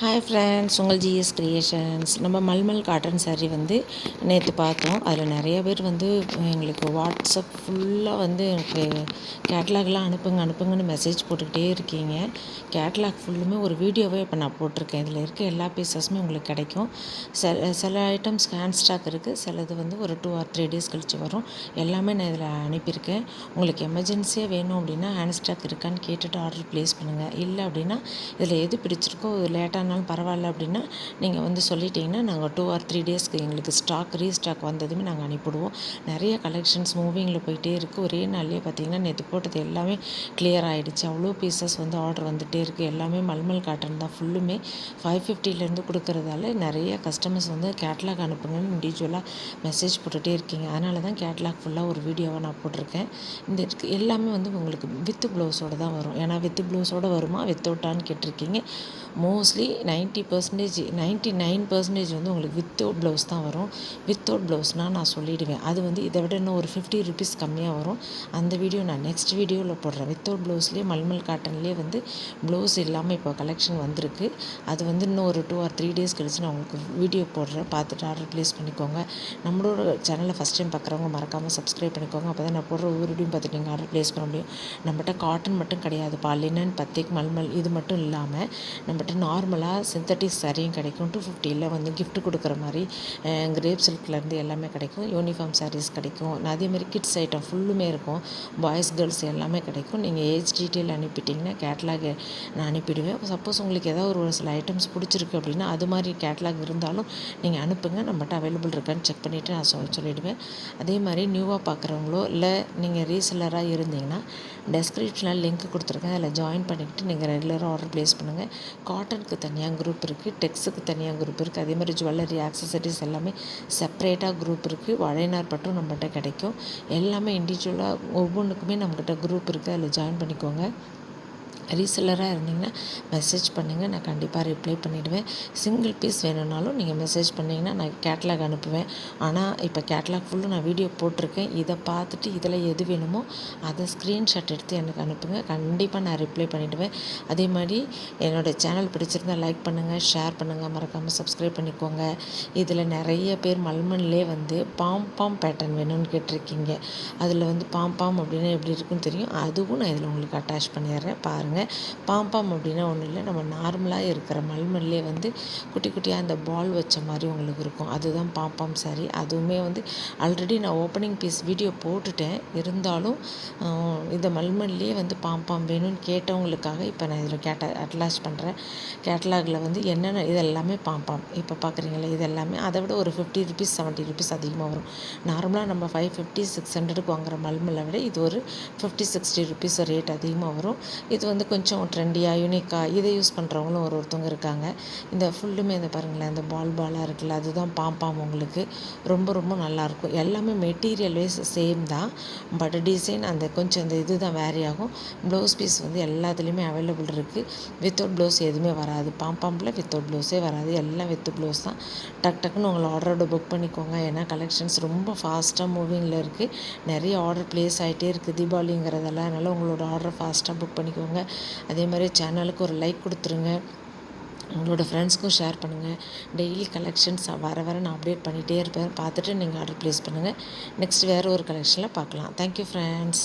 Hi friends உங்கள் GS creations நம்ம mulmul cotton sari வந்து நேற்று பார்த்தோம். அதில் நிறைய பேர் வந்து எங்களுக்கு வாட்ஸ்அப் ஃபுல்லாக வந்து எனக்கு கேட்லாக்லாம் அனுப்புங்க அனுப்புங்கன்னு மெசேஜ் போட்டுக்கிட்டே இருக்கீங்க. கேட்லாக் ஃபுல்லுமே ஒரு வீடியோவே இப்போ நான் போட்டிருக்கேன். இதில் இருக்க எல்லா பீசஸுமே உங்களுக்கு கிடைக்கும். சில சில ஐட்டம்ஸ் ஹேண்ட் ஸ்டாக் இருக்குது சிலது வந்து ஒரு டூ ஆர் த்ரீ டேஸ் கழித்து வரும். எல்லாமே நான் இதில் அனுப்பியிருக்கேன். உங்களுக்கு எமர்ஜென்சியாக வேணும் அப்படின்னா ஹேண்ட் ஸ்டாக் இருக்கான்னு கேட்டுட்டு ஆர்டர் ப்ளேஸ் பண்ணுங்கள் இல்லை அப்படின்னா இதில் எது பிடிச்சிருக்கோ லேட்டாக ஆனாலும் பரவாயில்ல அப்படின்னா நீங்கள் வந்து சொல்லிட்டீங்கன்னா நாங்கள் டூ ஆர் த்ரீ டேஸ்க்கு எங்களுக்கு ஸ்டாக் ரீஸ்டாக் வந்ததுமே நாங்கள் அனுப்பிவிடுவோம் நிறைய கலெக்ஷன்ஸ் மூவிங்கில் போயிட்டே இருக்குது ஒரே நாள்லேயே பார்த்தீங்கன்னா நேற்று போட்டது எல்லாமே கிளியர் ஆகிடுச்சு அவ்வளோ பீசஸ் வந்து ஆர்டர் வந்துகிட்டே இருக்குது எல்லாமே மல்மல் காட்டன் தான் ஃபுல்லுமே ஃபைவ் ஃபிஃப்டிலேருந்து கொடுக்குறதால நிறைய கஸ்டமர்ஸ் வந்து கேட்லாக் அனுப்புங்கன்னு இண்டிவிஜுவலாக மெசேஜ் போட்டுகிட்டே இருக்கீங்க. அதனால தான் கேட்லாக் ஃபுல்லாக ஒரு வீடியோவாக நான் போட்டிருக்கேன். இந்த எல்லாமே வந்து உங்களுக்கு வித்து ப்ளவுஸோடு தான் வரும். ஏன்னா வித்து ப்ளவுஸோடு வருமா? வித்தவுட்டான்னு கேட்டிருக்கீங்க. Mostly ninety percentage ninety nine percentage வந்து உங்களுக்கு வித்தவுட் ப்ளவுஸ் தான் வரும். வித்தவுட் ப்ளவுஸ்னால் நான் சொல்லிவிடுவேன் அது வந்து இதை விட இன்னும் ஒரு ஃபிஃப்டி ருபீஸ் கம்மியாக வரும். அந்த வீடியோ நான் நெக்ஸ்ட் வீடியோவில் போடுறேன். வித்தவுட் ப்ளவுஸ்லேயே மல்மல் காட்டன்லேயே வந்து ப்ளவுஸ் இல்லாமல் இப்போ கலெக்ஷன் வந்திருக்கு. அது வந்து இன்னும் ஒரு டூ ஆர் த்ரீ டேஸ் கழிச்சு நான் உங்களுக்கு வீடியோ போடுறேன். பார்த்துட்டு ஆர்டர் ப்ளேஸ் பண்ணிக்கோங்க. நம்மளோட சேனலை ஃபஸ்ட் டைம் பார்க்குறவங்க மறக்காமல் சப்ஸ்கிரைப் பண்ணிக்கோங்க. அப்போ தான் நான் போடுற ஒவ்வொரு வீடியோ பார்த்துட்டு நீங்கள் ஆர்டர் ப்ளேஸ் பண்ண முடியும். நம்மகிட்ட காட்டன் மட்டும் கிடையாதுப்பா லினன் பத்திக் மல்மல் இது மட்டும் இல்லாமல் நம்மகிட்ட நார்மலாக சிந்தட்டிக் சாரியும் கிடைக்கும். டூ ஃபிஃப்டியில் வந்து கிஃப்ட் கொடுக்குற மாதிரி கிரேப் சில்க்லேருந்து எல்லாமே கிடைக்கும். யூனிஃபார்ம் சாரீஸ் கிடைக்கும். அதேமாதிரி கிட்ஸ் ஐட்டம் ஃபுல்லுமே இருக்கும். பாய்ஸ் கேர்ள்ஸ் எல்லாமே கிடைக்கும். நீங்கள் ஏஜ் டீட்டெயில் அனுப்பிட்டிங்கன்னா கேட்லாக் நான் அனுப்பிடுவேன். சப்போஸ் உங்களுக்கு ஏதாவது ஒரு சில ஐட்டம்ஸ் பிடிச்சிருக்கு அப்படின்னா அது மாதிரி கேட்லாக் இருந்தாலும் நீங்கள் அனுப்புங்க. நம்மகிட்ட அவைலபிள் இருக்கான்னு செக் பண்ணிவிட்டு நான் சொல் சொல்லிவிடுவேன் அதே மாதிரி நியூவாக பார்க்குறவங்களோ இல்லை நீங்கள் ரீசெல்லராக இருந்தீங்கன்னா டெஸ்கிரிப்ஷனில் லிங்க் கொடுத்துருக்கேன். அதில் ஜாயின் பண்ணிக்கிட்டு நீங்கள் ரெகுலராக ஆர்டர் ப்ளேஸ் பண்ணுங்கள் காட்டனுக்கு தனியாக குரூப் இருக்குது டெக்ஸுக்கு தனியாக குரூப் இருக்குது அதே மாதிரி ஜுவல்லரி ஆக்சசரிஸ் எல்லாமே செப்ரேட்டாக குரூப் இருக்குது வழைநார் பட்டும் நம்மகிட்ட கிடைக்கும். எல்லாமே இண்டிவிஜுவலாக ஒவ்வொன்றுக்குமே நம்மக்கிட்ட குரூப் இருக்குது அதில் ஜாயின் பண்ணிக்கோங்க. ரீசெல்லராக இருந்தீங்கன்னா மெசேஜ் பண்ணுங்கள் நான் கண்டிப்பாக ரிப்ளை பண்ணிவிடுவேன் சிங்கிள் பீஸ் வேணும்னாலும் நீங்கள் மெசேஜ் பண்ணிங்கன்னா நான் கேட்லாக் அனுப்புவேன். ஆனால் இப்போ கேட்லாக் ஃபுல்லும் நான் வீடியோ போட்டிருக்கேன். இதை பார்த்துட்டு இதில் எது வேணுமோ அதை ஸ்க்ரீன்ஷாட் எடுத்து எனக்கு அனுப்புங்க. கண்டிப்பாக நான் ரிப்ளை பண்ணிவிடுவேன் அதே மாதிரி என்னோடய சேனல் பிடிச்சிருந்தால் லைக் பண்ணுங்கள் ஷேர் பண்ணுங்கள் மறக்காமல் சப்ஸ்கிரைப் பண்ணிக்கோங்க. இதில் நிறைய பேர் மல்மன்லே வந்து பாம் பாம் பேட்டர்ன் வேணும்னு கேட்டிருக்கீங்க. அதில் வந்து பாம் பாம் அப்படின்னா எப்படி இருக்குன்னு தெரியும். அதுவும் நான் இதில் உங்களுக்கு அட்டாச் பண்ணிடுறேன். பாருங்கள் பாருங்கள் பாம்பாம் அப்படின்னா ஒன்றும் இல்லை. நம்ம நார்மலாக இருக்கிற மல்மல்லே வந்து குட்டி குட்டியாக அந்த பால் வச்ச மாதிரி உங்களுக்கு இருக்கும். அதுதான் பாம்பாம் சாரி அதுவுமே வந்து ஆல்ரெடி நான் ஓப்பனிங் பீஸ் வீடியோ போட்டுட்டேன். இருந்தாலும் இந்த மல்மல்லே வந்து பாம்பாம் வேணும்னு கேட்டவங்களுக்காக இப்போ நான் இதில் கேட்ட அட்லாஸ் பண்ணுறேன் கேட்டலாகில் வந்து என்னென்ன இதெல்லாமே பாம்பாம் இப்போ பார்க்குறீங்களா இது எல்லாமே அதை விட ஒரு ஃபிஃப்டி ருபீஸ் செவன்ட்டி ருபீஸ் அதிகமாக வரும். நார்மலாக நம்ம ஃபைவ் ஃபிஃப்டி சிக்ஸ் ஹண்ட்ரடுக்கு வாங்குற மல்மலை விட இது ஒரு ஃபிஃப்டி சிக்ஸ்டி ருபீஸ் ரேட் அதிகமாக வரும். இது வந்து கொஞ்சம் ட்ரெண்டியாக யூனிக்காக இதை யூஸ் பண்ணுறவங்களும் ஒரு ஒருத்தவங்க இருக்காங்க. இந்த ஃபுல்லுமே இந்த பாருங்களேன் இந்த பால் பாலாக இருக்குல்ல அதுதான் பாம்பாம் உங்களுக்கு. ரொம்ப ரொம்ப நல்லாயிருக்கும் எல்லாமே மெட்டீரியல் வைஸ் சேம் தான். பட் டிசைன் அந்த கொஞ்சம் அந்த இது தான் வேரி ஆகும். ப்ளவுஸ் பீஸ் வந்து எல்லாத்துலேயுமே அவைலபிள் இருக்குது வித்தவுட் ப்ளவுஸ் எதுவுமே வராது. பாம்பாம்பில் வித்தவுட் ப்ளவுஸே வராது. எல்லாம் வித்து ப்ளவுஸ் தான். டக் டக்குன்னு உங்களை ஆர்டரோட புக் பண்ணிக்கோங்க. ஏன்னா கலெக்ஷன்ஸ் ரொம்ப ஃபாஸ்ட்டாக மூவிங்கில் இருக்குது நிறைய ஆர்டர் ப்ளேஸ் ஆகிட்டே இருக்குது தீபாவளிங்கிறதெல்லாம். அதனால் உங்களோட ஆர்டர் ஃபாஸ்ட்டாக புக் பண்ணிக்கோங்க. அதே மாதிரி சேனலுக்கு ஒரு லைக் கொடுத்துருங்க. உங்களோட ஃப்ரெண்ட்ஸ்க்கும் ஷேர் பண்ணுங்கள் டெய்லி கலெக்ஷன்ஸ் வர வர நான் அப்டேட் பண்ணிகிட்டே இருப்பேன். பார்த்துட்டு நீங்கள் ஆர்டர் ப்ளேஸ் பண்ணுங்கள் நெக்ஸ்ட் வேறு ஒரு கலெக்ஷனில் பார்க்கலாம். Thank you friends